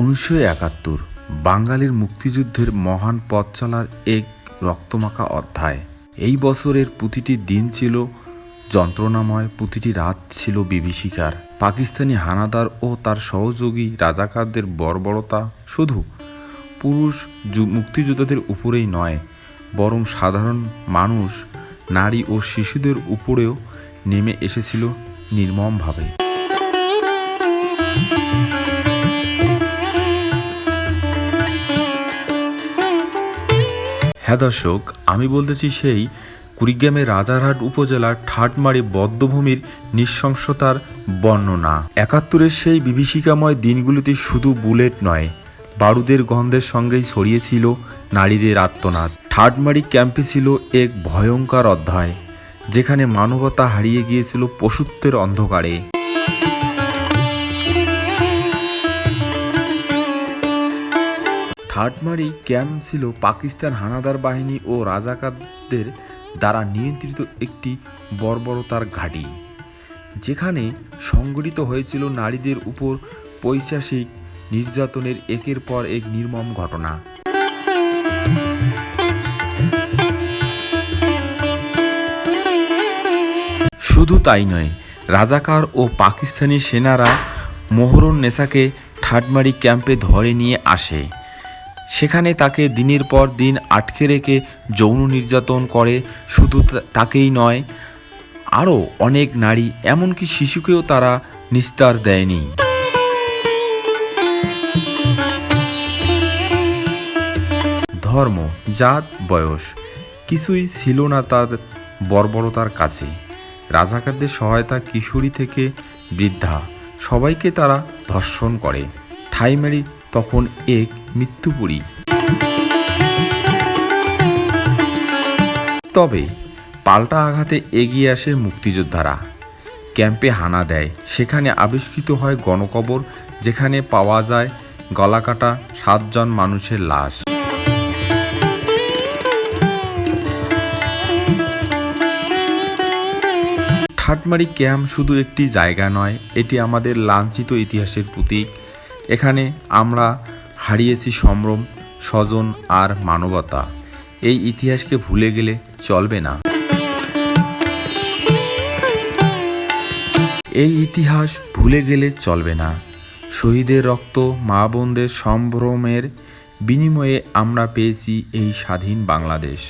উনিশশো একাত্তর, বাঙালির মুক্তিযুদ্ধের মহান পথ চলার এক রক্তমাখা অধ্যায়। এই বছরের প্রতিটি দিন ছিল যন্ত্রণাময়, প্রতিটি রাত ছিল বিভীষিকার। পাকিস্তানি হানাদার ও তার সহযোগী রাজাকারদের বর্বরতা শুধু পুরুষ মুক্তিযোদ্ধাদের উপরেই নয়, বরং সাধারণ মানুষ, নারী ও শিশুদের উপরেও নেমে এসেছিল নির্মমভাবে। হ্যাঁ দর্শক, আমি বলতেছি সেই কুড়িগ্রামের রাজারহাট উপজেলার ঠাটমারি বদ্ধভূমির নৃশংসতার বর্ণনা। একাত্তরের সেই বিভীষিকাময় দিনগুলিতে শুধু বুলেট নয়, বারুদের গন্ধের সঙ্গেই ছড়িয়েছিল নারীদের আত্মনাদ। ঠাটমারি ক্যাম্পে ছিল এক ভয়ঙ্কর অধ্যায়, যেখানে মানবতা হারিয়ে গিয়েছিল পশুত্বের অন্ধকারে। ঠাটমারি ক্যাম্প ছিল পাকিস্তান হানাদার বাহিনী ও রাজাকারদের দ্বারা নিয়ন্ত্রিত একটি বর্বরতার ঘাঁটি, যেখানে সংগঠিত হয়েছিল নারীদের উপর পৈশাসিক নির্যাতনের একের পর এক নির্মম ঘটনা। শুধু তাই নয়, রাজাকার ও পাকিস্তানি সেনারা মোহরুন নেসাকে ঠাটমারি ক্যাম্পে ধরে নিয়ে আসে। সেখানে তাকে দিনের পর দিন আটকে রেখে যৌন নির্যাতন করে, শুধু তাকেই নয়, আরও অনেক নারী, এমনকি শিশুকেও তারা নিস্তার দেয়নি। ধর্ম, জাত, বয়স, কিছুই ছিল না তার বর্বরতার কাছে। রাজাকারদের সহায়তা কিশোরী থেকে বৃদ্ধা, সবাইকে তারা ধর্ষণ করে। ঠাইমারি তখন এক মৃত্যুপুরী তবে পাল্টা আঘাতে এগিয়ে আসে মুক্তিযোদ্ধারা। ক্যাম্পে হানা দেয়। সেখানে আবিষ্কৃত হয় গণকবর, যেখানে পাওয়া যায় গলাকাটা সাতজন মানুষের লাশ। ঠাটমারি ক্যাম্প শুধু একটি জায়গা নয়, এটি আমাদের লাঞ্ছিত ইতিহাসের প্রতীক। এখানে আমরা হারিয়েছি সম্ভ্রম, স্বজন আর মানবতা। এই ইতিহাসকে ভুলে গেলে চলবে না। এই ইতিহাস ভুলে গেলে চলবে না। শহীদের রক্ত, মা বোনদের সম্ভ্রমের বিনিময়ে আমরা পেয়েছি এই স্বাধীন বাংলাদেশ।